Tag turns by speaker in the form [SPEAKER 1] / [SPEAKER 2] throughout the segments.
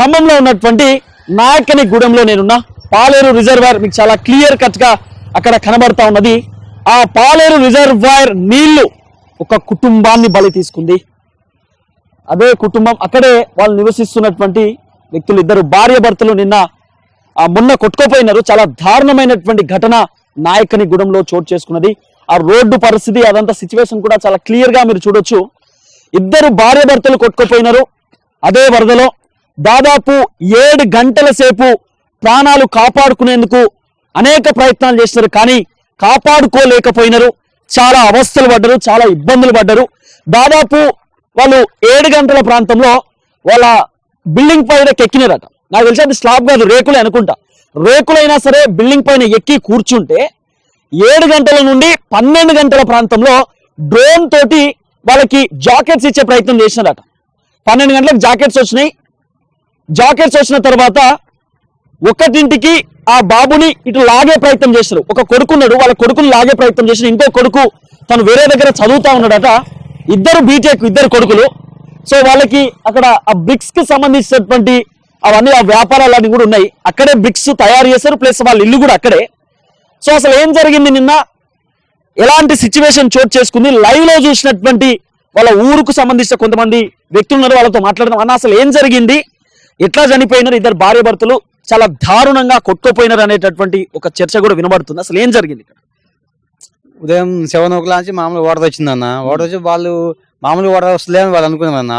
[SPEAKER 1] ఖమ్మంలో ఉన్నటువంటి నాయకని గూడెంలో నేనున్నా. పాలేరు రిజర్వాయర్ మీకు చాలా క్లియర్ కట్గా అక్కడ కనబడతా ఉన్నది. ఆ పాలేరు రిజర్వాయర్ నీళ్ళు ఒక కుటుంబాన్ని బలి తీసుకుంది. అదే కుటుంబం అక్కడే వాళ్ళు నివసిస్తున్నటువంటి వ్యక్తులు ఇద్దరు భార్య భర్తలు నిన్న ఆ మొన్న కొట్టుకోపోయినారు. చాలా దారుణమైనటువంటి ఘటన నాయకని గూడెంలో చోటు చేసుకున్నది. ఆ రోడ్డు పరిస్థితి అదంతా సిచ్యువేషన్ కూడా చాలా క్లియర్గా మీరు చూడొచ్చు. ఇద్దరు భార్య భర్తలు కొట్టుకుపోయినారు. అదే వరదలో దాదాపు ఏడు గంటల సేపు ప్రాణాలు కాపాడుకునేందుకు అనేక ప్రయత్నాలు చేసినారు కానీ కాపాడుకోలేకపోయినారు. చాలా అవస్థలు పడ్డారు. చాలా ఇబ్బందులు పడ్డారు. దాదాపు వాళ్ళు ఏడు గంటల ప్రాంతంలో వాళ్ళ బిల్డింగ్ పైన ఎక్కినారట. నాకు తెలిసి అది స్లాబ్ కాదు రేకులే అనుకుంటా. రేకులైనా సరే బిల్డింగ్ పైన ఎక్కి కూర్చుంటే ఏడు గంటల నుండి పన్నెండు గంటల ప్రాంతంలో డ్రోన్ తోటి వాళ్ళకి జాకెట్స్ ఇచ్చే ప్రయత్నం చేసినారట. పన్నెండు గంటలకు జాకెట్స్ వచ్చినాయి. జాకెట్స్ వచ్చిన తర్వాత ఒకటింటికి ఆ బాబుని ఇటు లాగే ప్రయత్నం చేశారు. ఒక కొడుకున్నాడు వాళ్ళ కొడుకుని లాగే ప్రయత్నం చేసిన ఇంకో కొడుకు తను వేరే దగ్గర చదువుతా ఉన్నాడట. ఇద్దరు బీటెక్ ఇద్దరు కొడుకులు. సో వాళ్ళకి అక్కడ ఆ బ్రిక్స్కి సంబంధించినటువంటి అవన్నీ ఆ వ్యాపారాలన్నీ కూడా ఉన్నాయి. అక్కడే బ్రిక్స్ తయారు చేశారు. ప్లస్ వాళ్ళ ఇల్లు కూడా అక్కడే. సో అసలు ఏం జరిగింది నిన్న? ఎలాంటి సిచ్యువేషన్ చోటు చేసుకుంది? లైవ్లో చూసినటువంటి వాళ్ళ ఊరుకు సంబంధించిన కొంతమంది వ్యక్తులు ఉన్నారు. వాళ్ళతో మాట్లాడడం అన్న అసలు ఏం జరిగింది? ఎట్లా చనిపోయినారు ఇద్దరు భార్య భర్తలు చాలా దారుణంగా కొట్టుకుపోయినారు అనేటటువంటి ఒక చర్చ కూడా వినబడుతుంది. అసలు ఏం జరిగింది ఇక్కడ?
[SPEAKER 2] ఉదయం సెవెన్ ఓ క్లాక్ నుంచి మామూలు వాటర్ వచ్చిందన్న. వాటర్ వచ్చి వాళ్ళు మామూలు వాటర్ వస్తలే అని వాళ్ళు అనుకున్నారన్న.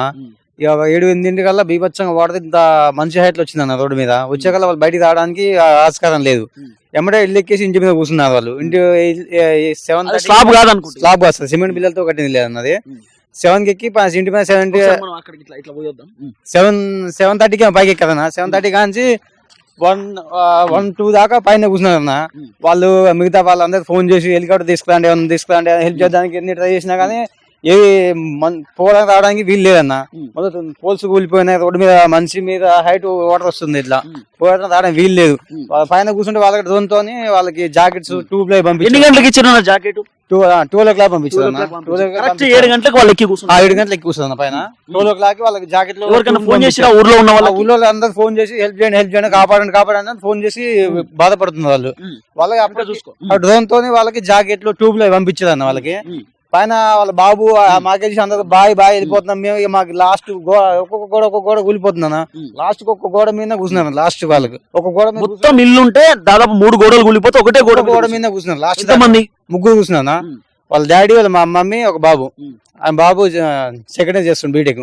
[SPEAKER 2] ఇక ఏడు ఎనిమిదింటి కల్లా బీభత్సంగా వాటర్ ఇంత మంచి హైట్లో వచ్చిందన్న రోడ్డు మీద. వచ్చేకల్లా వాళ్ళు బయటికి రావడానికి ఆస్కారం లేదు. ఎమ్మడే ఇల్లు ఎక్కేసి ఇంటి మీద కూర్చున్నారు వాళ్ళు. ఇంటి సెవెన్
[SPEAKER 1] స్లాబ్ కాదనుకుంటా.
[SPEAKER 2] స్లాబ్ వస్తుంది సిమెంట్ బిల్లలతో కట్టింది లేదన్నది. సెవెన్కి ఎక్కి ఇంటి మీద సెవెన్ సెవెన్ సెవెన్ థర్టీకి పైకి ఎక్కదన్న. సెవెన్ థర్టీ కాంచి వన్ వన్ టూ దాకా పైన కూర్చున్నారన్న. వాళ్ళు మిగతా వాళ్ళందరూ ఫోన్ చేసి హెలికాప్టర్ తీసుకురండి ఏమన్నా తీసుకురండి హెల్ప్ చేయడానికి ఎన్ని ట్రై చేసినా కానీ ఏ మన్- పోవడానికి రావడానికి వీలు లేదన్న. మొదట పోల్స్ కూలిపోయినాయి రోడ్డు మీద మనిషి మీద హైట్ వాటర్ వస్తుంది ఇట్లా. పోవడానికి రావడానికి వీలు లేదు. పైన కూర్చుంటే వాళ్ళకి డ్రోన్ తోని వాళ్ళకి జాకెట్స్ ట్యూబ్ లై
[SPEAKER 1] ఎన్ని
[SPEAKER 2] పంపించారు
[SPEAKER 1] గంటలకు ఇచ్చిన jacket?
[SPEAKER 2] Two two o'clock పంపించారు.
[SPEAKER 1] ఏడు గంటలకు వాళ్ళు ఎక్కి
[SPEAKER 2] ఆ,
[SPEAKER 1] కూర్చున్నారు
[SPEAKER 2] ఏడు గంటలకు కూర్చుంది పైన. టూ ఓ క్లాక్ వాళ్ళకి జాకెట్లు
[SPEAKER 1] ఎవరికైనా ఫోన్ చేసినా ఊర్లో ఉన్న
[SPEAKER 2] వాళ్ళ
[SPEAKER 1] వాళ్ళకి?
[SPEAKER 2] ఊళ్ళో అందరూ ఫోన్ చేసి హెల్ప్ చేయండి హెల్ప్ చేయండి కాపాడండి కాపాడండి అని ఫోన్ చేసి బాధపడుతున్నారు వాళ్ళు. వాళ్ళకి అప్పుడు
[SPEAKER 1] చూసుకో.
[SPEAKER 2] ఆ డ్రోన్ తోని వాళ్ళకి జాకెట్లు ట్యూబ్లో పంపించారు అన్న వాళ్ళకి. పైన వాళ్ళ బాబు మాకేసి అందరూ బాయ్ బాయ్ వెళ్ళిపోతున్నాం. మేము ఇక మాకు లాస్ట్ ఒక్కొక్క గోడ ఒక్కొక్క గోడ కూలిపోతుందన్న
[SPEAKER 1] ఉమ్.
[SPEAKER 2] లాస్ట్ ఒక్క గోడ మీద కూర్చున్నారు లాస్ట్ వాళ్ళకి. ఒక గోడ మీద.
[SPEAKER 1] మొత్తం ఇల్లు ఉంటే దాదాపు మూడు గోడలు కూలిపోతే ఒకటే గోడ
[SPEAKER 2] గోడ మీద కూర్చున్నారు లాస్ట్
[SPEAKER 1] ఎంతమంది?
[SPEAKER 2] ముగ్గురు కూర్చున్నా
[SPEAKER 1] ఉమ్.
[SPEAKER 2] వాళ్ళ డాడీ వాళ్ళ మా మమ్మీ ఒక బాబు. ఆయన బాబు సెకండ్ ఇయర్ చేస్తుండు బీటెక్.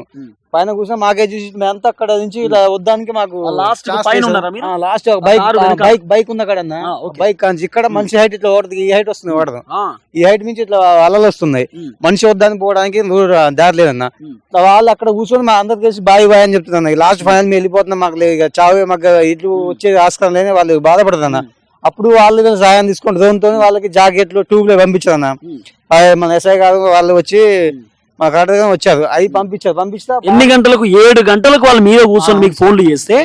[SPEAKER 2] పైన కూర్చొని మాకే చూసి మేమంతా అక్కడ నుంచి ఇలా వద్దానికి మాకు
[SPEAKER 1] ఆ మీరు?
[SPEAKER 2] లాస్ట్
[SPEAKER 1] ఆ
[SPEAKER 2] బైక్? బైక్ బైక్ ఉంది అక్కడ
[SPEAKER 1] ఆ.
[SPEAKER 2] బైక్ ఇక్కడ మంచి హైట్ ఇట్లా ఓడదు ఈ హైట్ వస్తుంది ఓడదు.
[SPEAKER 1] ఆ,
[SPEAKER 2] ఈ హైట్ నుంచి ఇట్లా అలలు వస్తున్నాయి. మనిషి వద్దానికి పోవడానికి దూర దారి లేదన్న. వాళ్ళు అక్కడ కూర్చొని మా అందరికి తెలిసి బాయ్ బాయ్ అని చెప్తున్నా లాస్ట్ ఫైనల్ మేము వెళ్ళిపోతున్నాం మాకు చావే మాకు ఇట్లు వచ్చే ఆస్కారం లేని వాళ్ళు బాధపడుతున్నా అప్పుడు వాళ్ళు వీళ్ళు సాయం తీసుకుంటే దాంతో వాళ్ళకి జాకెట్లు ట్యూబ్లో పంపించారన్న.
[SPEAKER 1] ఉమ్.
[SPEAKER 2] ఆ మన ఎస్ఐ గారు వాళ్ళు వచ్చి మా కాడగా వచ్చారు. అవి పంపించారు. పంపిస్తా
[SPEAKER 1] ఎన్ని గంటలకు? ఏడు గంటలకు వాళ్ళ మీద కూర్చొని మీకు ఫోన్లు చేస్తే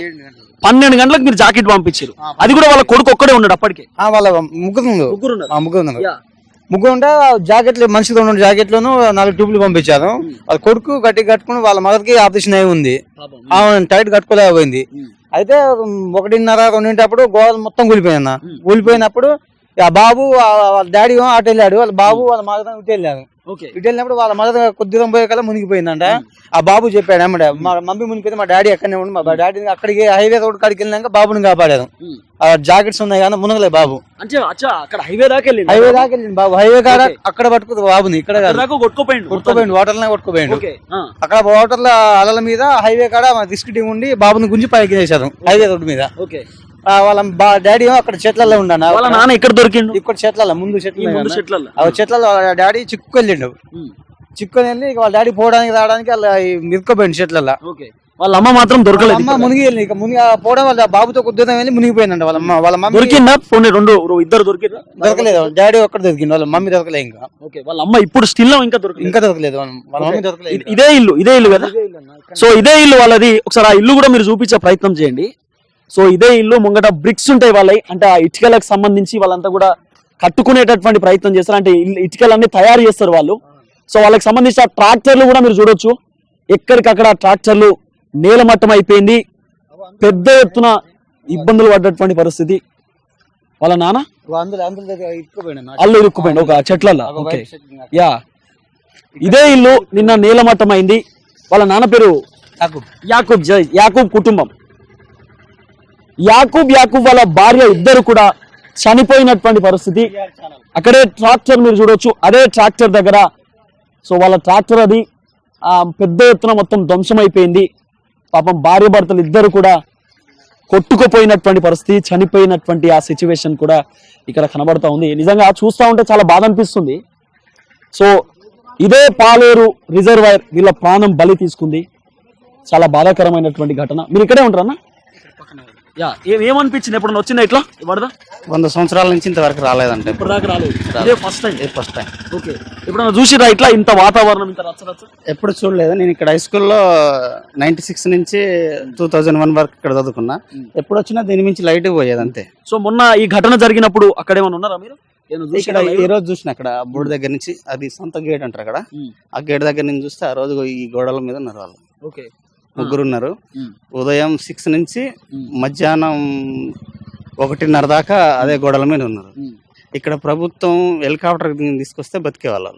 [SPEAKER 1] పన్నెండు గంటలకు మీరు జాకెట్ పంపించారు. అది కూడా వాళ్ళ కొడుకు ఒక్కడే ఉన్నాడు అప్పటికే.
[SPEAKER 2] వాళ్ళ ముగ్గురు.
[SPEAKER 1] ముగ్గురు
[SPEAKER 2] ముగ్గురు. ముగ్గురు ఉంటే జాకెట్లు మనిషితో ఉన్న జాకెట్లను నాలుగు ట్యూబ్లు పంపించారు. వాళ్ళ కొడుకు గట్టి కట్టుకుని వాళ్ళ మదర్కి ఆపరేషన్ అయి ఉంది. ఆమె టైట్ కట్టుకోలేకపోయింది. అయితే ఒకటిన్నర రెండింటప్పుడు గోడలు మొత్తం కూలిపోయిందన్న కూలిపోయినప్పుడు ఆ బాబు వాళ్ళ డాడీ అటు వెళ్ళాడు. వాళ్ళ బాబు వాళ్ళ మదర్ ఇటు వెళ్ళారు
[SPEAKER 1] ఓకే.
[SPEAKER 2] ఇటు వెళ్ళినప్పుడు వాళ్ళ మదర్ కొద్ది దూరం పోయే కల్లా మునిగిపోయిందంట. ఆ బాబు చెప్పాడు అమ్మడే మా మమ్మీ మునిగిపోయింది మా డాడీ అక్కడనే ఉండి మా డాడీ అక్కడికి హైవే రోడ్ కాడికి వెళ్ళినాక బాబుని కాపాడారు ఆ జాకెట్స్ ఉన్నాయి కానీ మునగలే బాబు.
[SPEAKER 1] అంటే అక్కడ హైవే దాకా వెళ్ళిండు
[SPEAKER 2] హైవే దాకా వెళ్ళింది బాబు. హైవే కాడ. అక్కడ పట్టుకుంది బాబుని ఇక్కడ కాదు.
[SPEAKER 1] కొట్టుకుపోయిండు
[SPEAKER 2] కొట్టుకోపోయిండు
[SPEAKER 1] వాటర్లో ఆ.
[SPEAKER 2] అక్కడ వాటర్ అలల మీద హైవే కాడ రిస్క్ టీం ఉండి బాబుని గుంజి పైకి వేసారు హైవే రోడ్డు మీద.
[SPEAKER 1] ఓకే.
[SPEAKER 2] వాళ్ళ బా- డాడీ అక్కడ చెట్లలో ఉండను.
[SPEAKER 1] వాళ్ళ నాన్న ఎక్కడ దొరికిండు?
[SPEAKER 2] ఇక్కడ చెట్లలో ముందు చెట్లు.
[SPEAKER 1] చెట్లలో
[SPEAKER 2] చెట్లలో వాళ్ళ డాడీ చిక్కు వెళ్ళిండు చిక్కుని వెళ్ళి వాళ్ళ డాడీ పోవడానికి రావడానికి వాళ్ళ మిరుక్కోపోయింది చెట్లలో
[SPEAKER 1] వాళ్ళ అమ్మ మాత్రం దొరకలేదు
[SPEAKER 2] అమ్మ మునిగి వెళ్ళి ఇక మునిగి పోవడం వాళ్ళ బాబుతో కొద్దిగా వెళ్ళి మునిగిపోయిందంట వాళ్ళ అమ్మ. వాళ్ళ మమ్మీ
[SPEAKER 1] దొరికిందా? పోనీ రెండు ఇద్దరు దొరికిరా
[SPEAKER 2] దొరకలేదు. డాడీ ఒక్కడ దొరికింది వాళ్ళ మమ్మీ దొరకలేదు ఇంకా.
[SPEAKER 1] ఓకే. వాళ్ళ అమ్మ ఇప్పుడు స్టిల్ ఇంకా దొరకలేదు.
[SPEAKER 2] ఇంకా దొరకలేదు. వాళ్ళ మమ్మీ దొరకలేదు
[SPEAKER 1] ఇది- ఇదే ఇల్లు ఇదే ఇల్లు కదా సో ఇదే ఇల్లు వాళ్ళది. ఒకసారి ఆ ఇల్లు కూడా మీరు చూపించే ప్రయత్నం చేయండి. సో ఇదే ఇల్లు ముంగట బ్రిక్స్ ఉంటాయి వాళ్ళవి అంటే ఆ ఇటుకలకు సంబంధించి వాళ్ళంతా కూడా కట్టుకునేటటువంటి ప్రయత్నం చేస్తారు. అంటే ఇల్లు- ఇటుకలన్నీ తయారు చేస్తారు వాళ్ళు. సో వాళ్ళకి సంబంధించిన ట్రాక్టర్లు కూడా మీరు చూడొచ్చు. ఎక్కడికక్కడ ట్రాక్టర్లు నేలమట్టం అయిపోయింది. పెద్ద ఎత్తున ఇబ్బందులు పడ్డటువంటి పరిస్థితి. వాళ్ళ నాన్న? అల్లు ఇరుక్కుపోయింది ఒక చెట్లలో ఓకే. యా. ఇదే ఇల్లు నిన్న నీలమట్టం అయింది. వాళ్ళ నాన్న పేరు? యాకూబ్. జై. యాకూబ్ కుటుంబం. యాకూబ్ యాకూబ్ వాళ్ళ భార్య ఇద్దరు కూడా చనిపోయినటువంటి పరిస్థితి. అక్కడే ట్రాక్టర్ మీరు చూడొచ్చు అదే ట్రాక్టర్ దగ్గర. సో వాళ్ళ ట్రాక్టర్ అది పెద్ద ఎత్తున మొత్తం ధ్వంసం అయిపోయింది పాపం భార్య భర్తలు ఇద్దరు కూడా కొట్టుకుపోయినటువంటి పరిస్థితి చనిపోయినటువంటి ఆ సిచ్యువేషన్ కూడా ఇక్కడ కనబడతా ఉంది. నిజంగా చూస్తూ ఉంటే చాలా బాధ అనిపిస్తుంది. సో ఇదే పాలేరు రిజర్వాయర్ వీళ్ళ ప్రాణం బలి తీసుకుంది. చాలా బాధాకరమైనటువంటి ఘటన. మీరు ఇక్కడే ఉంటారన్నా యా ఏమనిపించింది ఎప్పుడు వచ్చిందా ఇట్లా? వరద?
[SPEAKER 3] వంద సంవత్సరాల నుంచి ఇంతవరకు రాలేదంటే
[SPEAKER 1] ఇప్పుడు దాకా రాలేదు. ఇదే first time
[SPEAKER 3] first time
[SPEAKER 1] okay. ఎప్పుడన్నా చూసిరా ఇట్లా ఇంత వాతావరణం ఇంత రచ్చ రచ్చ?
[SPEAKER 3] ఎప్పుడు చూడలేదు. నేను ఇక్కడ హై స్కూల్లో నైన్టీ సిక్స్ నుంచి టూ థౌజండ్ వన్ వరకు ఇక్కడ చదువుకున్నా. ఎప్పుడు వచ్చినా దీని మించి లైట్ పోయేది అంతే.
[SPEAKER 1] సో మొన్న ఈ ఘటన జరిగినప్పుడు అక్కడ ఏమైనా ఉన్నారా మీరు? ఏమైనా
[SPEAKER 3] ఇక్కడ
[SPEAKER 1] చూసిరా
[SPEAKER 3] ఈ రోజు చూసిన అక్కడ బోర్డు దగ్గర నుంచి అది సొంత గేట్ అంటారు అక్కడ. ఆ గేట్ దగ్గర నుంచి చూస్తే ఆ రోజు ఈ గోడల మీద ఉన్నారు వాళ్ళు.
[SPEAKER 1] ఓకే.
[SPEAKER 3] ముగ్గురు ఉన్నారు. ఉదయం సిక్స్ నుంచి. మధ్యాహ్నం ఒకటిన్నర దాకా అదే గోడల మీద ఉన్నారు. ఇక్కడ ప్రభుత్వం హెలికాప్టర్ తీసుకొస్తే బతికే వాళ్ళు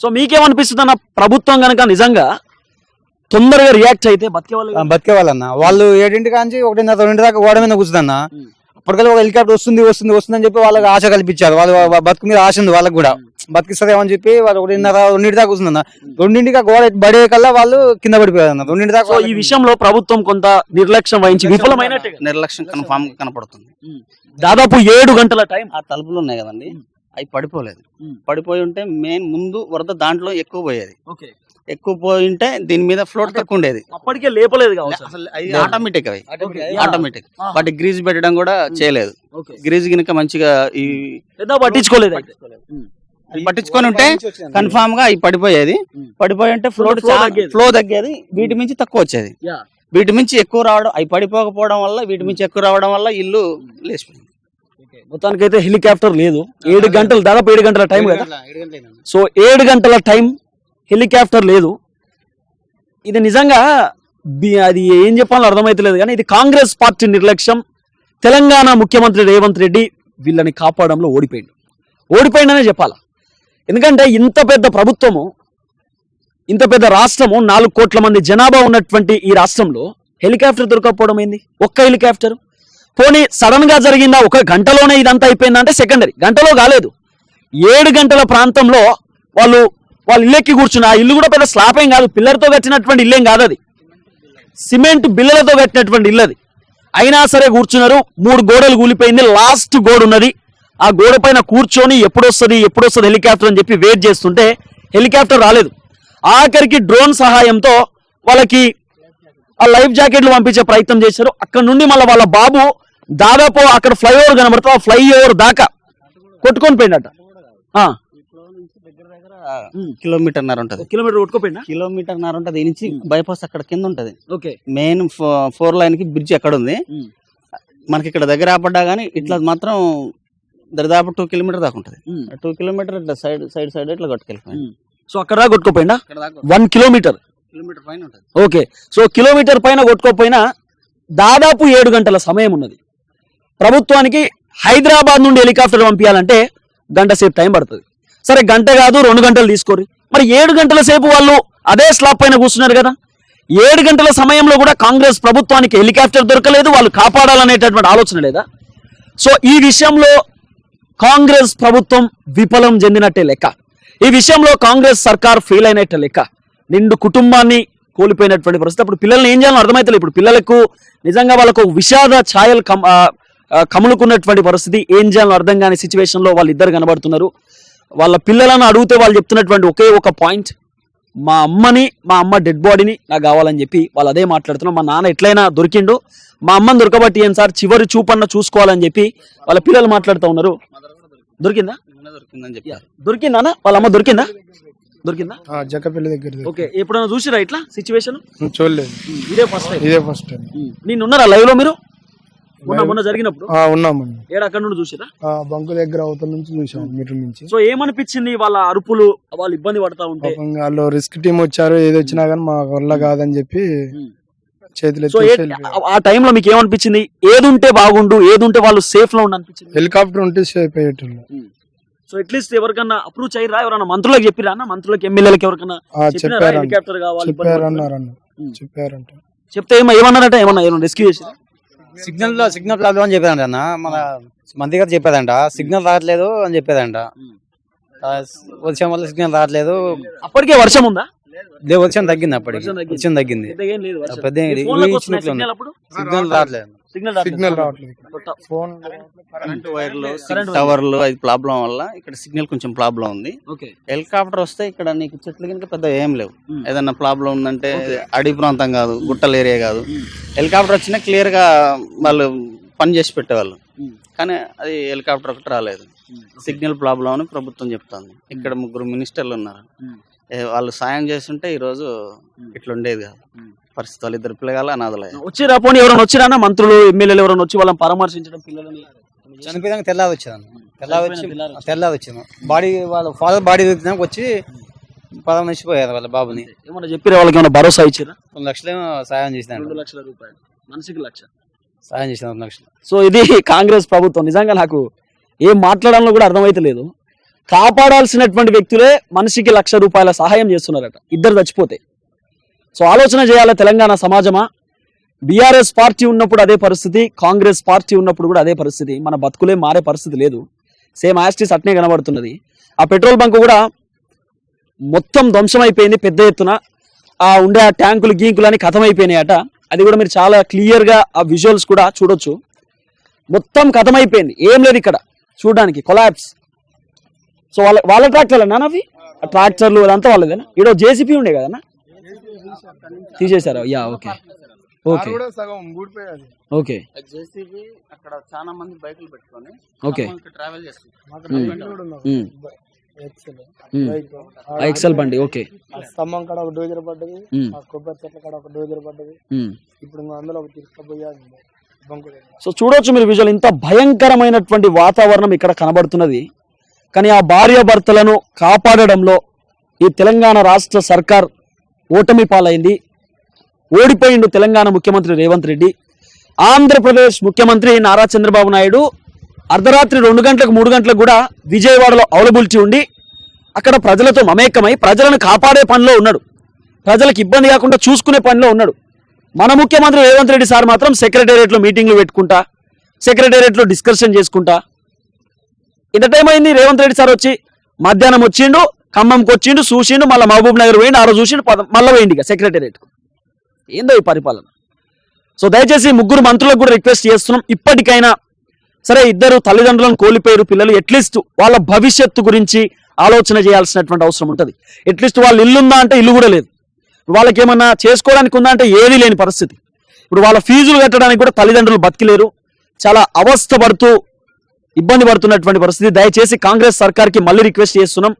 [SPEAKER 1] సో మీకేమనిపిస్తుంది అన్న ప్రభుత్వం కనుక నిజంగా తొందరగా రియాక్ట్ అయితే బతికే వాళ్ళు
[SPEAKER 2] బతికే వాళ్ళన్న వాళ్ళు ఏడింటి కాంచి ఒకటిన్నర రెండింటి దాకా గోడ మీద కూర్చుందన్న. అప్పటికల్లా ఒక హెలికాప్టర్ వస్తుంది వస్తుంది వస్తుంది అని చెప్పి వాళ్ళకి ఆశ కల్పించారు. వాళ్ళు బతుకు మీద ఆశ ఉంది వాళ్ళకి కూడా. బతికిస్తారేమని చెప్పి వాళ్ళు ఒకటిన్నర రెండింటి దాకా కూర్చుందన్న. రెండింటికి ఆ గోడ పడే కల్లా వాళ్ళు కింద పడిపోయారన్న. రెండింటి దాకా
[SPEAKER 1] ఈ విషయంలో ప్రభుత్వం కొంత నిర్లక్ష్యం వహించి విఫలమైనట్టే కదా.
[SPEAKER 3] నిర్లక్ష్యం కన్ఫామ్ కనపడుతుంది.
[SPEAKER 1] దాదాపు ఏడు గంటల టైం.
[SPEAKER 3] ఆ తలుపులు ఉన్నాయి కదండి. అవి పడిపోలేదు. పడిపోయి ఉంటే మెయిన్ ముందు వరద దాంట్లో ఎక్కువ పోయేది.
[SPEAKER 1] ఓకే.
[SPEAKER 3] ఎక్కువ పోయి ఉంటే దీని మీద ఫ్లోట్ తక్కువ ఉండేది
[SPEAKER 1] అప్పటికే లేపలేదు
[SPEAKER 3] ఆటోమేటిక్ అవి. ఆటోమేటిక్. వాటి గ్రీజ్ పెట్టడం కూడా చేయలేదు.
[SPEAKER 1] ఓకే
[SPEAKER 3] గ్రీజ్ గినక మంచిగా ఈ
[SPEAKER 1] పెద్ద పట్టించుకోలేదు.
[SPEAKER 3] అవి పట్టించుకొని ఉంటే కన్ఫామ్గా అవి పడిపోయేది. పడిపోయి ఉంటే ఫ్లోట్. ఫ్లో తగ్గేది. వీటి మించి తక్కువ వచ్చేది. వీటి మించి ఎక్కువ రావడం అవి పడిపోకపోవడం వల్ల వీటి మించి ఎక్కువ రావడం వల్ల ఇల్లు లేచిపోయింది.
[SPEAKER 1] మొత్తానికైతే హెలికాప్టర్ లేదు. ఏడు గంటలు దాదాపు ఏడు గంటల టైం కదా? సో ఏడు గంటల. టైం హెలికాప్టర్ లేదు. ఇది నిజంగా అది ఏం చెప్పాలో అర్థమైతలేదు కానీ ఇది కాంగ్రెస్ పార్టీ నిర్లక్ష్యం. తెలంగాణ ముఖ్యమంత్రి రేవంత్ రెడ్డి వీళ్ళని కాపాడంలో ఓడిపోయిండు. ఓడిపోయిండనే చెప్పాలా? ఎందుకంటే ఇంత పెద్ద ప్రభుత్వము ఇంత పెద్ద రాష్ట్రము నాలుగు కోట్ల మంది జనాభా ఉన్నటువంటి ఈ రాష్ట్రంలో హెలికాప్టర్ దొరకకపోవడం ఏంది? ఒక్క హెలికాప్టర్? పోనీ సడన్గా జరిగిందా? ఒక గంటలోనే ఇదంతా అయిపోయిందంటే సెకండరీ గంటలో కాలేదు. ఏడు గంటల ప్రాంతంలో వాళ్ళు వాళ్ళు ఇల్లెక్కి కూర్చున్న ఆ ఇల్లు కూడా పెద్ద స్లాప్ ఏం కాదు పిల్లర్తో కట్టినటువంటి ఇల్లేం కాదు అది. సిమెంట్ బిల్లలతో కట్టినటువంటి ఇల్లు అది. అయినా సరే కూర్చున్నారు మూడు గోడలు కూలిపోయింది లాస్ట్ గోడ ఉన్నది. ఆ గోడ పైన కూర్చొని ఎప్పుడొస్తుంది ఎప్పుడొస్తుంది హెలికాప్టర్ అని చెప్పి వెయిట్ చేస్తుంటే హెలికాప్టర్ రాలేదు. ఆఖరికి డ్రోన్ సహాయంతో వాళ్ళకి ఆ లైఫ్ జాకెట్లు పంపించే ప్రయత్నం చేశారు. అక్కడ నుండి మళ్ళీ వాళ్ళ బాబు దాదాపు అక్కడ ఫ్లైఓవర్ కనబడుతుంది ఆ ఫ్లైఓవర్ దాకా కొట్టుకొని పోయిండట. ఆ,
[SPEAKER 3] కిలోమీటర్ నర ఉంటది.
[SPEAKER 1] కిలోమీటర్ కొట్టుకోపోయిందా?
[SPEAKER 3] కిలోమీటర్ నర ఉంటది నుంచి బైపాస్ అక్కడ కింద ఉంటది.
[SPEAKER 1] ఓకే.
[SPEAKER 3] మెయిన్ ఫోర్ లైన్కి బ్రిడ్జ్ ఎక్కడ ఉంది. మనకి ఇక్కడ దగ్గర ఆపడ్డా గానీ ఇట్లా మాత్రం దరిదాపు టూ కిలోమీటర్ దాకా ఉంటది. టూ కిలోమీటర్ ఇట్లా సైడ్ సైడ్ సైడ్ ఇట్లా కొట్టుకెళ్ళిపోయింది.
[SPEAKER 1] సో అక్కడ దాకా
[SPEAKER 3] దాకా
[SPEAKER 1] వన్ కిలోమీటర్?
[SPEAKER 3] కిలోమీటర్ పైన ఉంటది.
[SPEAKER 1] ఓకే. సో కిలోమీటర్ పైన కొట్టుకోపోయినా దాదాపు ఏడు గంటల సమయం ఉన్నది. ప్రభుత్వానికి హైదరాబాద్ నుండి హెలికాప్టర్ పంపించాలంటే గంట సేపు టైం పడుతుంది. సరే గంట కాదు రెండు గంటలు తీసుకోరు మరి ఏడు గంటల సేపు వాళ్ళు అదే స్లాబ్ పైన కూర్చున్నారు కదా. ఏడు గంటల సమయంలో కూడా కాంగ్రెస్ ప్రభుత్వానికి హెలికాప్టర్ దొరకలేదు వాళ్ళు కాపాడాలనేటటువంటి ఆలోచన లేదా? సో ఈ విషయంలో కాంగ్రెస్ ప్రభుత్వం విఫలం చెందినట్టే లెక్క. ఈ విషయంలో కాంగ్రెస్ సర్కార్ ఫెయిల్ అయినట్టే లెక్క. నిండు కుటుంబాన్ని కోల్పోయినటువంటి పరిస్థితి. అప్పుడు పిల్లల్ని ఏం చేయాలో అర్థమవుతలేదు ఇప్పుడు పిల్లలకు నిజంగా వాళ్ళకు విషాద ఛాయలు కమ్ కములుకున్నటువంటి పరిస్థితి. ఏం చేయాలో అర్థం కాని సిచ్యువేషన్లో వాళ్ళు ఇద్దరు కనబడుతున్నారు. వాళ్ళ పిల్లలను అడిగితే వాళ్ళు చెప్తున్నటువంటి ఒకే ఒక పాయింట్ మా అమ్మని మా అమ్మ డెడ్ బాడీని నాకు కావాలని చెప్పి వాళ్ళు అదే మాట్లాడుతున్నారు. మా నాన్న ఎట్లయినా దొరికిండు మా అమ్మని దొరకబట్టి ఏం సార్? చివరి చూపన్న చూసుకోవాలని చెప్పి వాళ్ళ పిల్లలు మాట్లాడుతూ ఉన్నారు. దొరికిందా?
[SPEAKER 3] దొరికిందని చెప్పి
[SPEAKER 1] దొరికిందా వాళ్ళ అమ్మ దొరికిందా? దొరికిందా?
[SPEAKER 4] జక్కపల్లి దగ్గర
[SPEAKER 1] ఓకే ఎప్పుడైనా చూసిరా ఇట్లా సిచ్యువేషన్
[SPEAKER 4] చూడలేదు.
[SPEAKER 1] ఇదే ఫస్ట్ టైం
[SPEAKER 4] ఇదే ఫస్ట్ టైం
[SPEAKER 1] నేను ఉన్నారా లైవ్లో మీరు? మొన్న జరిగినప్పుడు?
[SPEAKER 4] ఆ, ఉన్నామండి.
[SPEAKER 1] ఏడు అక్కడ నుండి చూసిరా?
[SPEAKER 4] బంకు దగ్గర అవతల నుంచి చూసాం మీటర్ నుంచి.
[SPEAKER 1] సో ఏమనిపించింది వాళ్ళ అరుపులు వాళ్ళు ఇబ్బంది పడతా ఉంటే?
[SPEAKER 4] వాళ్ళు రిస్క్ టీం వచ్చారు ఏది వచ్చినా కానీ మా వల్ల కాదని చెప్పి. చేతులు.
[SPEAKER 1] ఆ- టైంలో మీకు ఏమనిపించింది? ఏది ఉంటే బాగుండు ఏది ఉంటే వాళ్ళు సేఫ్లో ఉండి అనిపించింది?
[SPEAKER 4] హెలికాప్టర్ ఉంటే సేఫ్ అయ్యేటోళ్ళు.
[SPEAKER 1] సో అట్లీస్ట్ ఎవరికన్నా అప్రూవ్ చేయరా ఎవరన్నా మంత్రులకు చెప్పిరా అన్న? మంత్రులకు ఎమ్మెల్యేలకు ఎవరికన్నా
[SPEAKER 4] చెప్పారు.
[SPEAKER 1] హెలికాప్టర్ కావాలి.
[SPEAKER 4] చెప్పారంట.
[SPEAKER 1] చెప్తే ఏమో ఏమన్నారట? ఏమన్నా ఏమన్నా రెస్క్యూ చేసి
[SPEAKER 2] సిగ్నల్లో సిగ్నల్ ప్రాబ్లం అని చెప్పారంట అన్న మన మంత్రి గారు చెప్పారంట. సిగ్నల్ రావట్లేదు అని చెప్పేదంట వర్షం వల్ల సిగ్నల్ రావట్లేదు.
[SPEAKER 1] అప్పటికే వర్షం ఉందా?
[SPEAKER 2] వర్షం తగ్గింది అప్పటికి.
[SPEAKER 1] వర్షం తగ్గింది.
[SPEAKER 2] పెద్ద
[SPEAKER 1] సిగ్నల్
[SPEAKER 2] రావట్లేదు.
[SPEAKER 1] సిగ్నల్.
[SPEAKER 4] సిగ్నల్ రావట్లేదు ఫోన్
[SPEAKER 3] కరెంట్ వైర్లు
[SPEAKER 1] కరెంట్
[SPEAKER 3] టవర్లు అది ప్రాబ్లం వల్ల ఇక్కడ సిగ్నల్ కొంచెం ప్రాబ్లం ఉంది.
[SPEAKER 1] ఓకే.
[SPEAKER 3] హెలికాప్టర్ వస్తే ఇక్కడ నీకు చెట్లు కనుక పెద్ద ఏం లేవు.
[SPEAKER 1] ఉమ్.
[SPEAKER 3] ఏదన్నా ప్రాబ్లం ఉందంటే అడవి ప్రాంతం కాదు గుట్టల ఏరియా కాదు. హెలికాప్టర్ వచ్చినా క్లియర్గా వాళ్ళు పని చేసి పెట్టేవాళ్ళు.
[SPEAKER 1] ఉమ్.
[SPEAKER 3] కానీ అది హెలికాప్టర్ ఒకటి రాలేదు. సిగ్నల్ ప్రాబ్లం అని ప్రభుత్వం చెప్తుంది. ఇక్కడ ముగ్గురు మినిస్టర్లు ఉన్నారు. వాళ్ళు సాయం చేస్తుంటే ఈ రోజు ఇట్లా ఉండేది కాదు. పరిస్థితి వాళ్ళు ఇద్దరు పిల్లగాలు అనాథలయ్యారు
[SPEAKER 1] వచ్చిరా పోనీ ఎవరైనా వచ్చిరా మంత్రులు ఎమ్మెల్యేలు ఎవరైనా వచ్చి వాళ్ళని పరామర్శించడం పిల్లలని?
[SPEAKER 2] చనిపోయినాక తెల్లారి వచ్చేదాన్ని తెల్లారి వచ్చి
[SPEAKER 1] చనిపోయిన తెల్లారి
[SPEAKER 2] వచ్చింది బాడీ వాళ్ళ ఫాదర్ బాడీ దొరికినాక వచ్చి పదం మర్చిపోయారు వాళ్ళ బాబుని.
[SPEAKER 1] ఏమన్నా చెప్పిరా వాళ్ళకి ఏమైనా భరోసా ఇచ్చిరా?
[SPEAKER 2] రెండు లక్షలేమో సాయం చేసినాడు.
[SPEAKER 1] రెండు లక్షల రూపాయలు. మనిషికి లక్ష.
[SPEAKER 2] సాయం చేసిన రెండు లక్షలు.
[SPEAKER 1] సో ఇది కాంగ్రెస్ ప్రభుత్వం. నిజంగా నాకు ఏం మాట్లాడాలో కూడా అర్థమైతలేదు కాపాడాల్సినటువంటి వ్యక్తులే మనిషికి లక్ష రూపాయల సహాయం చేస్తున్నారట. ఇద్దరు చచ్చిపోతే. సో ఆలోచన చేయాలి తెలంగాణ సమాజమా? బీఆర్ఎస్ పార్టీ ఉన్నప్పుడు అదే పరిస్థితి కాంగ్రెస్ పార్టీ ఉన్నప్పుడు కూడా అదే పరిస్థితి. మన బతుకులే మారే పరిస్థితి లేదు. సేమ్ యాస్టిస్ అట్నే కనబడుతున్నది. ఆ పెట్రోల్ బంక్ కూడా మొత్తం ధ్వంసం అయిపోయింది పెద్ద ఎత్తున. ఆ ఉండే ఆ ట్యాంకులు గీంకులు అని కథమైపోయినాయట. అది కూడా మీరు చాలా క్లియర్గా ఆ విజువల్స్ కూడా చూడొచ్చు. మొత్తం కథమైపోయింది. ఏం లేదు ఇక్కడ. చూడడానికి కొలాబ్స్. సో వాళ్ళ వాళ్ళ ట్రాక్టర్లు అన్నా అవి? ఆ ట్రాక్టర్లు అదంతా వాళ్ళదేనా? ఈడో జేసీపీ ఉండే కదన్నా తీసేశారా. యా ఓకే ఓకే
[SPEAKER 4] కూడా సగం ఊడిపోయాది
[SPEAKER 1] ఓకే
[SPEAKER 3] జేసీబీ అక్కడ చాలా మంది బైకులు పెట్టుకొని
[SPEAKER 1] ఓకే
[SPEAKER 3] ట్రావెల్
[SPEAKER 4] బ- ఎక్సెల్
[SPEAKER 1] బండి ఓకే
[SPEAKER 4] ఆ స్తంభం కాడ ఒక డోజర్ పడ్డది. ఆ కొబ్బరి చెట్ల కాడ ఒక డోజర్ పడ్డది. ఇప్పుడు అందులో ఒక దగ్గర.
[SPEAKER 1] సో చూడొచ్చు మీరు విజువల్ ఇంత భయంకరమైనటువంటి వాతావరణం ఇక్కడ కనబడుతున్నది. కానీ ఆ భార్యాభర్తలను కాపాడడంలో ఈ తెలంగాణ రాష్ట్ర సర్కార్ ఓటమి పాలైంది. ఓడిపోయిండు తెలంగాణ ముఖ్యమంత్రి రేవంత్ రెడ్డి. ఆంధ్రప్రదేశ్ ముఖ్యమంత్రి నారా చంద్రబాబు నాయుడు అర్ధరాత్రి రెండు గంటలకు మూడు గంటలకు కూడా విజయవాడలో అవైలబిలిటీ ఉండి అక్కడ ప్రజలతో మమేకమై ప్రజలను కాపాడే పనిలో ఉన్నాడు. ప్రజలకు ఇబ్బంది కాకుండా చూసుకునే పనిలో ఉన్నాడు. మన ముఖ్యమంత్రి రేవంత్ రెడ్డి సార్ మాత్రం సెక్రటేరియట్లో మీటింగ్లు పెట్టుకుంటా సెక్రటేరియట్లో డిస్కషన్ చేసుకుంటా. ఇంత టైం అయింది రేవంత్ రెడ్డి సార్ వచ్చి మధ్యాహ్నం వచ్చిండు. ఖమ్మంకి వచ్చిండు చూసిండు మళ్ళీ మహబూబ్ నగర్ పోయిండు ఆ రోజు చూసిండు మళ్ళీ పోయింది ఇక సెక్రటేరియట్కు ఏందో ఈ పరిపాలన. సో దయచేసి ముగ్గురు మంత్రులకు కూడా రిక్వెస్ట్ చేస్తున్నాం. ఇప్పటికైనా సరే ఇద్దరు తల్లిదండ్రులను కోల్పోయారు పిల్లలు ఎట్లీస్ట్ వాళ్ళ భవిష్యత్తు గురించి ఆలోచన చేయాల్సినటువంటి అవసరం ఉంటుంది. ఎట్లీస్ట్ వాళ్ళు ఇల్లుందా అంటే ఇల్లు కూడా లేదు. వాళ్ళకి ఏమన్నా చేసుకోవడానికి ఉందా అంటే ఏదీ లేని పరిస్థితి. ఇప్పుడు వాళ్ళ ఫీజులు కట్టడానికి కూడా తల్లిదండ్రులు బతికిలేరు. చాలా అవస్థ పడుతూ ఇబ్బంది పడుతున్నటువంటి పరిస్థితి. దయచేసి కాంగ్రెస్ సర్కార్కి మళ్ళీ రిక్వెస్ట్ చేస్తున్నాం.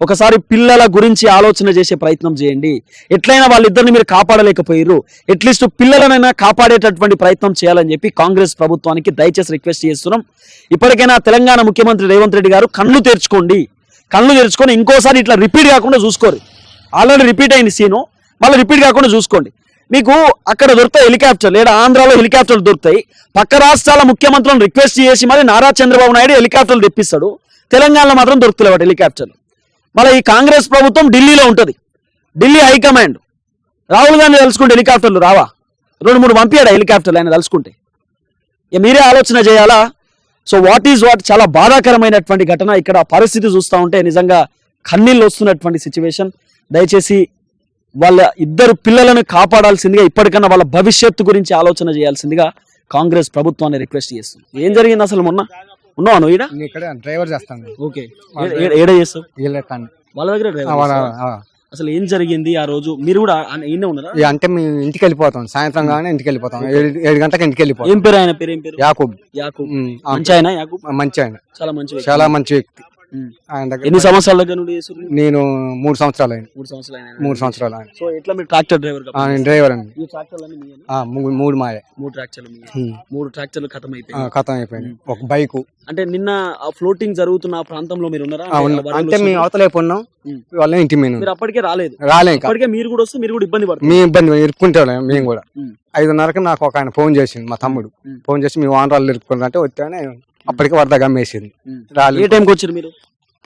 [SPEAKER 1] ఒకసారి పిల్లల గురించి ఆలోచన చేసే ప్రయత్నం చేయండి. ఎట్లయినా వాళ్ళిద్దరిని మీరు కాపాడలేకపోయారు అట్లీస్ట్ పిల్లలనైనా కాపాడేటటువంటి ప్రయత్నం చేయాలని చెప్పి కాంగ్రెస్ ప్రభుత్వానికి దయచేసి రిక్వెస్ట్ చేస్తున్నాం. ఇప్పటికైనా తెలంగాణ ముఖ్యమంత్రి రేవంత్ రెడ్డి గారు కళ్ళు తెరుచుకోండి. కళ్ళు తెరుచుకొని ఇంకోసారి ఇట్లా రిపీట్ కాకుండా చూసుకోరు. ఆల్రెడీ రిపీట్ అయింది సీను. మళ్ళీ రిపీట్ కాకుండా చూసుకోండి. మీకు అక్కడ దొరుకుతాయి హెలికాప్టర్ లేదా ఆంధ్రాలో హెలికాప్టర్లు దొరుకుతాయి. పక్క రాష్ట్రాల ముఖ్యమంత్రులను రిక్వెస్ట్ చేసి మరి నారా చంద్రబాబు నాయుడు హెలికాప్టర్లు తెప్పిస్తాడు. తెలంగాణలో మాత్రం దొరుకుతులేవాడు హెలికాప్టర్లు. మళ్ళీ ఈ కాంగ్రెస్ ప్రభుత్వం ఢిల్లీలో ఉంటుంది. ఢిల్లీ హైకమాండ్ రాహుల్ గాంధీ తలుచుకుంటే హెలికాప్టర్లు రావా? రెండు మూడు పంపించాడు హెలికాప్టర్లు ఆయన తలుచుకుంటే? ఇక మీరే ఆలోచన చేయాలా? సో వాట్ ఈజ్ వాట్ చాలా బాధాకరమైనటువంటి ఘటన. ఇక్కడ పరిస్థితి చూస్తూ ఉంటే నిజంగా కన్నీళ్ళు వస్తున్నటువంటి సిచ్యువేషన్ దయచేసి వాళ్ళ ఇద్దరు పిల్లలను కాపాడాల్సిందిగా ఇప్పటికన్నా వాళ్ళ భవిష్యత్తు గురించి ఆలోచన చేయాల్సిందిగా కాంగ్రెస్ ప్రభుత్వాన్ని రిక్వెస్ట్ చేస్తుంది. ఏం జరిగింది అసలు మొన్న? ఉన్నావా నువ్వు ఈడ?
[SPEAKER 5] ఇక్కడ డ్రైవర్ చేస్తాను.
[SPEAKER 1] ఓకే. ఏడ చేస్తావు?
[SPEAKER 5] వీళ్ళ
[SPEAKER 1] దగ్గర?
[SPEAKER 5] ఆ.
[SPEAKER 1] అసలు ఏం జరిగింది ఆ రోజు? మీరు కూడా ఈయనే ఉన్నారా?
[SPEAKER 5] అంటే మేము ఇంటికి వెళ్ళిపోతాం. సాయంత్రం కానీ ఇంటికి వెళ్ళిపోతాం. ఏడు ఏడు గంటలకు ఇంటికి వెళ్ళిపోతాం.
[SPEAKER 1] ఏం పేరు ఆయన? పేరు ఏం పేరు?
[SPEAKER 5] యాకూబ్.
[SPEAKER 1] యాకూబ్. మంచి ఆయన యాకూబ్?
[SPEAKER 5] మంచి ఆయన.
[SPEAKER 1] చాలా మంచి వ్యక్తి.
[SPEAKER 5] చాలా మంచి వ్యక్తి. ఆయన దగ్గర
[SPEAKER 1] ఎన్ని సంవత్సరాల దగ్గర నుండి చేస్తున్నారు?
[SPEAKER 5] నేను మూడు సంవత్సరాలు అయింది.
[SPEAKER 1] మూడు సంవత్సరాలు అయినా.
[SPEAKER 5] మూడు సంవత్సరాలు ఆయన
[SPEAKER 1] సో ఎట్లా మీరు ట్రాక్టర్ డ్రైవర్గా
[SPEAKER 5] ఆ, నేను డ్రైవర్ అండి.
[SPEAKER 1] ఈ ట్రాక్టర్లు అన్ని మీయేనా?
[SPEAKER 5] ఆ, మూడు మూడు మాయే.
[SPEAKER 1] మూడు ట్రాక్టర్లు మీయే.
[SPEAKER 5] ఉమ్.
[SPEAKER 1] మూడు ట్రాక్టర్లు ఖతం
[SPEAKER 5] ఆ, కథం అయిపోయింది ఒక బైకు.
[SPEAKER 1] అంటే నిన్న ఆ ఫ్లోటింగ్ జరుగుతున్న ఆ ప్రాంతంలో మీరు ఉన్నారా?
[SPEAKER 5] ఆ, ఉన్న-
[SPEAKER 1] అంటే వరదలు
[SPEAKER 5] అంటే మేము
[SPEAKER 1] వస్తున్నాయి.
[SPEAKER 5] అవతల వైపు ఉన్నాం
[SPEAKER 1] ఉమ్.
[SPEAKER 5] వాళ్ళ ఇంటి మీద
[SPEAKER 1] మీరు అప్పటికే రాలేదు.
[SPEAKER 5] రాలే ఇంకా.
[SPEAKER 1] అప్పటికే మీరు కూడా వస్తే మీరు కూడా ఇబ్బంది పడుతుంది
[SPEAKER 5] మీ ఇబ్బంది ఇరుక్కుంటే మేము కూడా.
[SPEAKER 1] ఉమ్.
[SPEAKER 5] ఐదున్నరకు నాకు ఒక ఆయన ఫోన్ చేసింది మా తమ్ముడు.
[SPEAKER 1] ఉమ్.
[SPEAKER 5] ఫోన్ చేసి మీ వానరాలు ఇరుక్కుంటే వచ్చానే అప్పటికి వరద గమ్మేసింది.
[SPEAKER 1] ఉమ్. ఏ
[SPEAKER 5] రాలేదు
[SPEAKER 1] టైంకి వచ్చారు మీరు?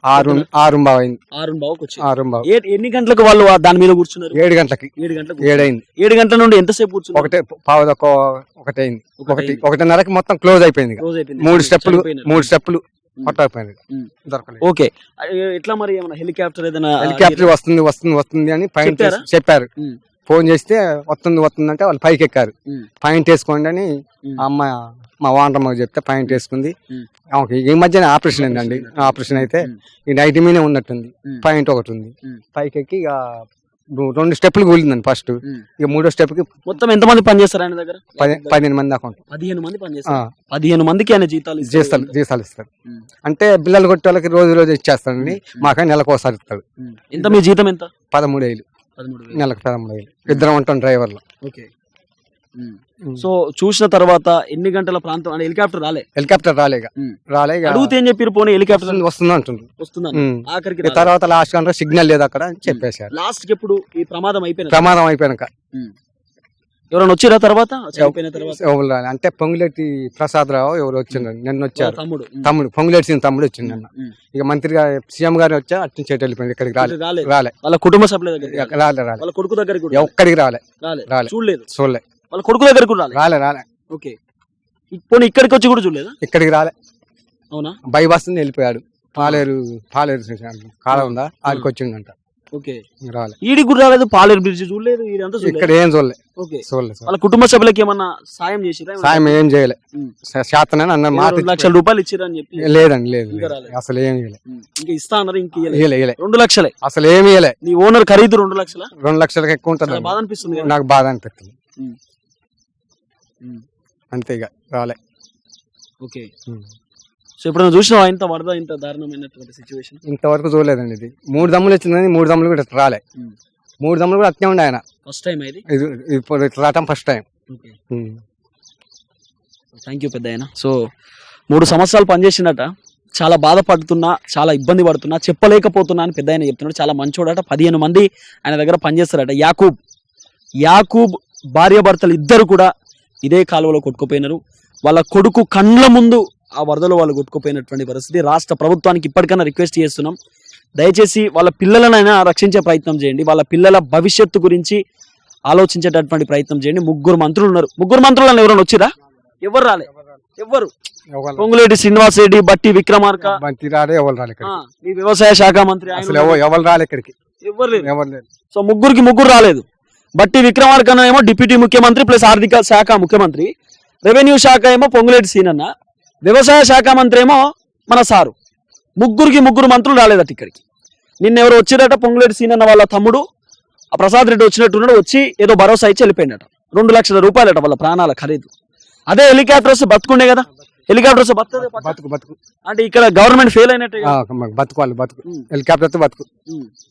[SPEAKER 5] ఆరు ఆరు అయింది.
[SPEAKER 1] ఆరు బావుకి వచ్చారు.
[SPEAKER 5] ఆరు బావ.
[SPEAKER 1] ఏ- ఎన్ని గంటలకు వాళ్ళు దాని మీద కూర్చున్నారు?
[SPEAKER 5] ఏడు గంటలకి.
[SPEAKER 1] ఏడు గంటలకు
[SPEAKER 5] ఏడైంది
[SPEAKER 1] ఏడు గంటల నుండి ఎంతసేపు కూర్చున్నారు?
[SPEAKER 5] ఒకటే పావుదొక్క ఒకటైంది. ఒకటి
[SPEAKER 1] ఒకటి
[SPEAKER 5] ఒకటిన్నరకి మొత్తం క్లోజ్ అయిపోయింది. మూడు స్టెప్పులు
[SPEAKER 1] చనిపోయినారు.
[SPEAKER 5] మూడు స్టెప్పులు. కొట్టకపోయింది
[SPEAKER 1] ఉమ్.
[SPEAKER 5] దొరకలేదు.
[SPEAKER 1] ఓకే. ఎట్లా మరి ఏమైనా హెలికాప్టర్ ఏదైనా
[SPEAKER 5] హెలికాప్టర్ వస్తుంది వస్తుంది వస్తుంది అని పైన
[SPEAKER 1] చెప్పారా?
[SPEAKER 5] ఫోన్ చేస్తే వస్తుంది వస్తుంది అంటే వాళ్ళు పైకి ఎక్కారు. పాయింట్ వేసుకోండి అని అమ్మాయి మా వానరమ్మకి చెప్తే పాయింట్ వేసుకుంది. ఆమెకి ఈ మధ్యన ఆపరేషన్ అయిందండి ఆపరేషన్ అయితే. ఈ నైట్ మీనే ఉన్నట్టుంది. పాయింట్ ఒకటి ఉంది. పైకి ఎక్కి ఇక రెండు స్టెప్లు కూలిందండి ఫస్ట్. ఇక మూడో స్టెప్కి
[SPEAKER 1] మొత్తం ఎంత మంది పనిచేస్తారు ఆయన దగ్గర
[SPEAKER 5] పది పదిహేను మంది ఉంటారు
[SPEAKER 1] పదిహేను మంది పనిచేస్తారు పదిహేను మందికి ఆయన జీతాలు ఇస్తారు.
[SPEAKER 5] జీతాలు జీతాలు ఇస్తారు. అంటే బిల్లలు కొట్టే వాళ్ళకి రోజు రోజు ఇచ్చేస్తాడండి మాకని నెలకు ఒకసారి ఇస్తాడు.
[SPEAKER 1] ఎంత మీ జీతం ఎంత
[SPEAKER 5] పదమూడు వేలు. నెలకు పదమూడు వేలు. ఇద్దరం ఉంటాం డ్రైవర్లు.
[SPEAKER 1] ఓకే. సో చూసిన తర్వాత ఎన్ని గంటల ప్రాంతం అంటే హెలికాప్టర్ రాలే?
[SPEAKER 5] హెలికాప్టర్ రాలేక
[SPEAKER 1] ఉమ్.
[SPEAKER 5] రాలే ఇక.
[SPEAKER 1] అడిగితే ఏం చెప్పారు పోనీ హెలికాప్టర్?
[SPEAKER 5] వస్తుంది వస్తుంది
[SPEAKER 1] వస్తుందని.
[SPEAKER 5] ఉమ్.
[SPEAKER 1] ఆఖరికి
[SPEAKER 5] తర్వాత లాస్ట్ కంటే సిగ్నల్ లేదు అక్కడ అని చెప్పేశారు.
[SPEAKER 1] లాస్ట్ ఎప్పుడు ఈ ప్రమాదం అయిపోయిన
[SPEAKER 5] ప్రమాదం అయిపోయాక
[SPEAKER 1] ఎవరైనా వచ్చిరా తర్వాత? చనిపోయిన తర్వాత?
[SPEAKER 5] ఎవరు రాలే. అంటే పొంగులేటి ప్రసాద్ రావు ఎవరు వచ్చిండ్రు నిన్న వచ్చారు.
[SPEAKER 1] తమ్ముడు? ఉమ్.
[SPEAKER 5] తమ్ముడు పొంగులేటి సింగ్ తమ్ముడు వచ్చిండు నిన్న.
[SPEAKER 1] ఉమ్.
[SPEAKER 5] ఇక మంత్రి గారు సీఎం గారు వచ్చా అటు చేటు వెళ్ళిపోయింది ఇక్కడికి రాలే.
[SPEAKER 1] రాలేదు
[SPEAKER 5] రాలే.
[SPEAKER 1] వాళ్ళ కుటుంబ సభ్యుల దగ్గర
[SPEAKER 5] ఇక రాలే. రాలే
[SPEAKER 1] వాళ్ళ కొడుకు దగ్గరికి కూడా
[SPEAKER 5] ఒక్కడికి రాలే.
[SPEAKER 1] రాలే.
[SPEAKER 5] రాలే.
[SPEAKER 1] చూడలేదు.
[SPEAKER 5] చూడలే.
[SPEAKER 1] వాళ్ళ కొడుకు దగ్గరికి కూడా రాలే?
[SPEAKER 5] రాలే రాలే.
[SPEAKER 1] ఓకే. పోనీ ఇక్కడికి వచ్చి కూడా చూడలేదా?
[SPEAKER 5] ఇక్కడికి రాలే.
[SPEAKER 1] అవునా?
[SPEAKER 5] బైబాస్ నుంచి వెళ్ళిపోయాడు. పాలేరు పాలేరు కాల ఉందా? ఆడికి వచ్చిండంట.
[SPEAKER 1] ఓకే.
[SPEAKER 5] రాలే.
[SPEAKER 1] ఈడికి కూడా రాలేదు పాలేరు బ్రిడ్జ్ చూడలేదు
[SPEAKER 5] ఇక్కడ
[SPEAKER 1] చూడలేదు.
[SPEAKER 5] ఏం చూడలే.
[SPEAKER 1] ఓకే.
[SPEAKER 5] చూడలే చూడలే.
[SPEAKER 1] వాళ్ళ కుటుంబ సభ్యులకి ఏమన్నా సాయం చేసిరా?
[SPEAKER 5] సాయం ఏం చేయలే. శాతనని అన్న మాట
[SPEAKER 1] లక్షల రూపాయలు ఇచ్చిరా అని చెప్పి
[SPEAKER 5] లేదండి లేదు. అసలు
[SPEAKER 1] ఉమ్. ఇంకా ఇస్తా అన్నారు ఇంక రెండు లక్షలే.
[SPEAKER 5] అసలు ఏమి
[SPEAKER 1] నీ ఓనర్ ఖరీదు రెండు లక్షల?
[SPEAKER 5] రెండు లక్షలకి ఎక్కువ ఉంటుంది
[SPEAKER 1] బాధ అనిపిస్తుంది.
[SPEAKER 5] నాకు బాధ అనిపిస్తుంది.
[SPEAKER 1] ఉమ్. ఉమ్.
[SPEAKER 5] అంతే ఇక రాలే.
[SPEAKER 1] ఓకే. సో ఎప్పుడైనా చూసినావా? ఇంత వరద ఇంత దారుణమైనటువంటి సిచ్యువేషన్
[SPEAKER 5] ఇంతవరకు చూడలేదండి ఇది. మూడు దమ్ములు వచ్చిందని మూడు దమ్ములు కూడా రాలే. మూడు దమ్ములు కూడా అట్నే ఉండే ఆయన.
[SPEAKER 1] ఫస్ట్ టైం ఇది?
[SPEAKER 5] ఇది ఇప్పుడు ఇట్లా రావటం first time
[SPEAKER 1] okay. Thank you పెద్ద ఆయన సో మూడు సంవత్సరాలు పనిచేసిండట చాలా బాధపడుతున్నా చాలా ఇబ్బంది పడుతున్నా చెప్పలేకపోతున్నా అని పెద్ద ఆయన చెప్తున్నాడు. చాలా మంచోడట. పదిహేను మంది ఆయన దగ్గర పనిచేస్తారట. యాకూబ్ యాకూబ్ భార్యాభర్తలు ఇద్దరు కూడా ఇదే కాలువలో కొట్టుకుపోయినారు. వాళ్ళ కొడుకు కండ్ల ముందు ఆ వరదలో వాళ్ళు కొట్టుకుపోయినటువంటి పరిస్థితి. రాష్ట్ర ప్రభుత్వానికి ఇప్పటికైనా రిక్వెస్ట్ చేస్తున్నాం. దయచేసి వాళ్ళ పిల్లలనైనా రక్షించే ప్రయత్నం చేయండి. వాళ్ళ పిల్లల భవిష్యత్తు గురించి ఆలోచించేటటువంటి ప్రయత్నం చేయండి. ముగ్గురు మంత్రులు ఉన్నారు. ముగ్గురు మంత్రులను ఎవరైనా వచ్చిరా? ఎవరు రాలే? ఎవరు? పొంగులేటి శ్రీనివాస్ రెడ్డి బట్టి విక్రమార్క.
[SPEAKER 5] బంతి రాలే ఎవరు రాలే
[SPEAKER 1] ఆ,
[SPEAKER 5] ఇక్కడికి
[SPEAKER 1] మీ వ్యవసాయ శాఖ మంత్రి
[SPEAKER 5] ఎవరు ఎవరు రాలే ఇక్కడికి?
[SPEAKER 1] ఎవరు లేరు.
[SPEAKER 5] ఎవరు లేరు?
[SPEAKER 1] సో ముగ్గురికి ముగ్గురు రాలేదు. బట్టి విక్రమార్క ఏమో డిప్యూటీ ముఖ్యమంత్రి ప్లస్ ఆర్థిక శాఖ ముఖ్యమంత్రి. రెవెన్యూ శాఖ ఏమో పొంగులేటి సీనన్న. వ్యవసాయ శాఖ మంత్రి ఏమో మన సారు. ముగ్గురికి ముగ్గురు మంత్రులు రాలేదట ఇక్కడికి. నిన్న ఎవరు వచ్చిరట పొంగులేటి సీనన్న వాళ్ళ తమ్ముడు ఆ ప్రసాద్ రెడ్డి వచ్చినట్టున్నాడు వచ్చి ఏదో భరోసా ఇచ్చి వెళ్ళిపోయినట. రెండు లక్షల రూపాయలట వాళ్ళ ప్రాణాల ఖరీదు. అదే హెలికాప్టర్ వస్తే బతుకుండే కదా? హెలికాప్టర్ వస్తే బతుకుతుంది పట్ట.
[SPEAKER 5] బతుకు బతుకు.
[SPEAKER 1] అంటే ఇక్కడ గవర్నమెంట్ ఫెయిల్ అయినట్టే
[SPEAKER 5] బతుకోవాలి బతుకు. హెలికాప్టర్తో బతుకు.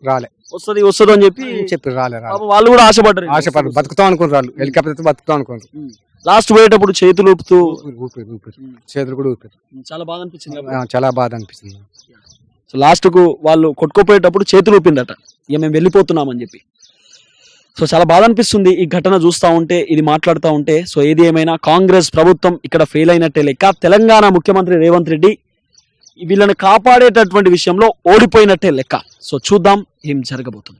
[SPEAKER 5] రాలే.
[SPEAKER 1] వస్తుంది వస్తుంది అని చెప్పి
[SPEAKER 5] చెప్పి రాలే
[SPEAKER 1] వాళ్ళు కూడా ఆశపడ్డారు.
[SPEAKER 5] ఆశపడు బతుకుతాం అనుకున్నారు వాళ్ళు. హెలికాప్టర్తో బతుకుతాం అనుకున్నారు
[SPEAKER 1] లాస్ట్ పోయేటప్పుడు చేతులు ఊపుతూ
[SPEAKER 5] ఊపిరి ఊపిరి ఊపిరి చేతులు కూడా ఊపిరి.
[SPEAKER 1] చాలా బాధ అనిపించింది.
[SPEAKER 5] ఆ, చాలా బాధ అనిపిస్తుంది
[SPEAKER 1] సో లాస్ట్కు వాళ్ళు కొట్టుకోపోయేటప్పుడు చేతులు ఊపిందట. ఇక మేము వెళ్ళిపోతున్నామని చెప్పి. సో చాలా బాధ అనిపిస్తుంది ఈ ఘటన చూస్తూ ఉంటే ఇది మాట్లాడుతూ ఉంటే. సో ఏది ఏమైనా కాంగ్రెస్ ప్రభుత్వం ఇక్కడ ఫెయిల్ అయినట్టే లెక్క తెలంగాణ ముఖ్యమంత్రి రేవంత్ రెడ్డి వీళ్ళని కాపాడేటటువంటి విషయంలో ఓడిపోయినట్టే లెక్క. సో చూద్దాం ఏం జరగబోతుందో.